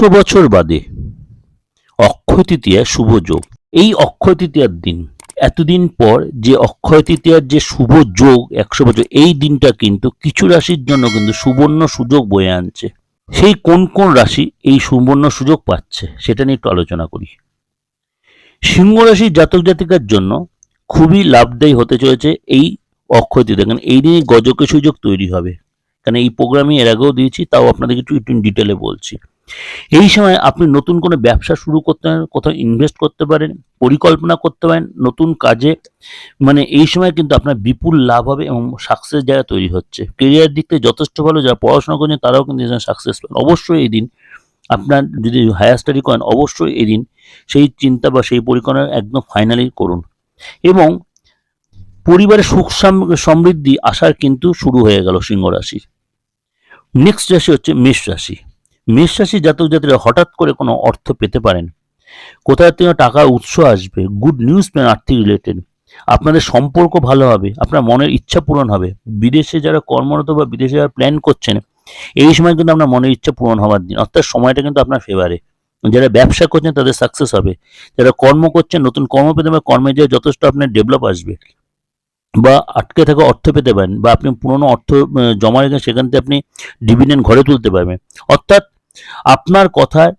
একশো বছর বাদে অক্ষয় তৃতীয়া শুভ যোগ। এই অক্ষয় তৃতীয়ার দিন, এতদিন পর যে অক্ষয় তৃতীয়ার যে শুভ যোগ একশো বছর, এই দিনটা কিন্তু কিছু রাশির জন্য কিন্তু সুবর্ণ সুযোগ বয়ে আনছে। সেই কোন কোন রাশি এই সুবর্ণ সুযোগ পাচ্ছে, সেটা নিয়ে একটু আলোচনা করি। সিংহ রাশির জাতক জাতিকার জন্য খুবই লাভদায়ী হতে চলেছে এই অক্ষয় তৃতীয়া। কারণ এই দিনে গজকে সুযোগ তৈরি হবে। কারণ এই প্রোগ্রামে এর আগেও দিয়েছি, তাও আপনাদেরকে একটু একটু ডিটেলে বলছি। এই সময় আপনি নতুন কোনো ব্যবসা শুরু করতে পারেন, কোথাও ইনভেস্ট করতে পারেন, পরিকল্পনা করতে পারেন, নতুন কাজে মানে এই সময় কিন্তু আপনার বিপুল লাভ হবে এবং সাকসেস জায়গা তৈরি হচ্ছে। কেরিয়ার দিক থেকে যথেষ্ট ভালো, যারা পড়াশোনা করছেন তারাও কিন্তু সাকসেস পাবেন। অবশ্যই এই দিন আপনার যদি হায়ার স্টাডি করেন, অবশ্যই এই দিন সেই চিন্তা বা সেই পরিকল্পনা একদম ফাইনালি করুন। এবং পরিবারের সুখ সমৃদ্ধি আসার কিন্তু শুরু হয়ে গেল সিংহ রাশির। নেক্সট রাশি হচ্ছে মেষ রাশি। রাশি জাতক জাতিরা হঠাৎ করে কোনো অর্থ পেতে পারেন। কোথায় থেকে টাকার উৎস আসবে? গুড নিউজ পেন আর্থিক রিলেটেড আপনাদের সম্পর্ক ভালো হবে, আপনার মনের ইচ্ছা পূরণ হবে। বিদেশে যারা কর্মরত বা বিদেশে যারা প্ল্যান করছেন, এই সময় কিন্তু আপনার মনের ইচ্ছা পূরণ হওয়ার দিন। অর্থাৎ সময়টা কিন্তু আপনার ফেভারে যারা ব্যবসা করছেন, তাদের সাকসেস হবে। যারা কর্ম করছেন, নতুন কর্ম পেতে পারেন কর্মে যে যথেষ্ট আপনার ডেভেলপ আসবে। বা আটকে থাকা অর্থ পেতে পারেন, বা আপনি পুরনো অর্থ জমা রেখে সেখান থেকে আপনি ডিভিডেন্ড ঘরে তুলতে পারবেন। অর্থাৎ আপনার কথায়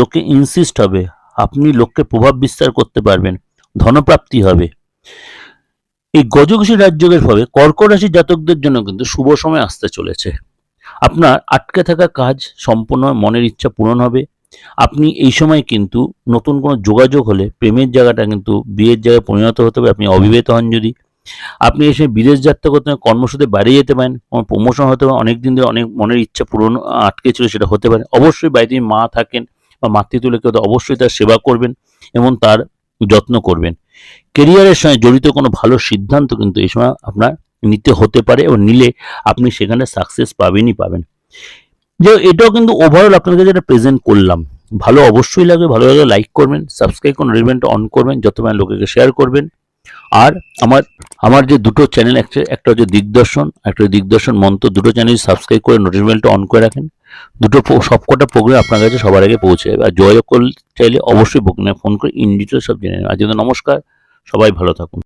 লোকে ইনসিস্ট হবে। আপনি লোককে প্রভাব বিস্তার করতে পারবেন, ধনপ্রাপ্তি হবে। এই গজঘোষী রাজযোগের ফলে কর্ক রাশির জাতকদের জন্য কিন্তু শুভ সময় আসতে চলেছে। আপনার আটকে থাকা কাজ সম্পূর্ণ মনের ইচ্ছা পূরণ হবে। আপনি এই সময় কিন্তু নতুন কোনো যোগাযোগ হলে প্রেমের জায়গাটা কিন্তু বিয়ের জায়গায় পরিণত হতে হবে। আপনি অবিবাহিত হন যদি আপনি এসে বিদেশ যাত্রা করতে কর্মসূত্রে বাইরে যেতে পারেন প্রমোশন হতে পারে, অনেক দিন ধরে অনেক মনের ইচ্ছা পূরণ আটকে ছিল সেটা হতে পারে। অবশ্যই বাড়িতে মা থাকেন বা মাতৃতুলে কেউ অবশ্যই তার সেবা করবেন এবং তার যত্ন করবেন। কেরিয়ারের সঙ্গে জড়িত কোনো ভালো সিদ্ধান্ত কিন্তু এই সময় আপনার নিতে হতে পারে এবং নিলে আপনি সেখানে সাকসেস পাবেনই পাবেন। যে এটাও কিন্তু ওভারঅল আপনাদের কাছে যেটা প্রেজেন্ট করলাম। ভালো অবশ্যই লাগবে, ভালো লাগলে লাইক করবেন সাবস্ক্রাইব করুন রিলেভেন্ট অন করবেন, যত লোকেকে শেয়ার করবেন। আর আমার আমার যে দুটো চ্যানেল একটা একটা হচ্ছে দিগদর্শন, একটা দিগদর্শন মন্ত্র, দুটো চ্যানেল সাবস্ক্রাইব করে নোটিফিকেশনটা অন করে রাখেন। দুটো সবকটা প্রোগ্রাম আপনার কাছে সবার আগে পৌঁছে যাবে। আর যোগাযোগ করলে, চাইলে অবশ্যই ফোন করে ইন ডিটেল সব জেনে নেবেন। আজ নমস্কার, সবাই ভালো থাকুন।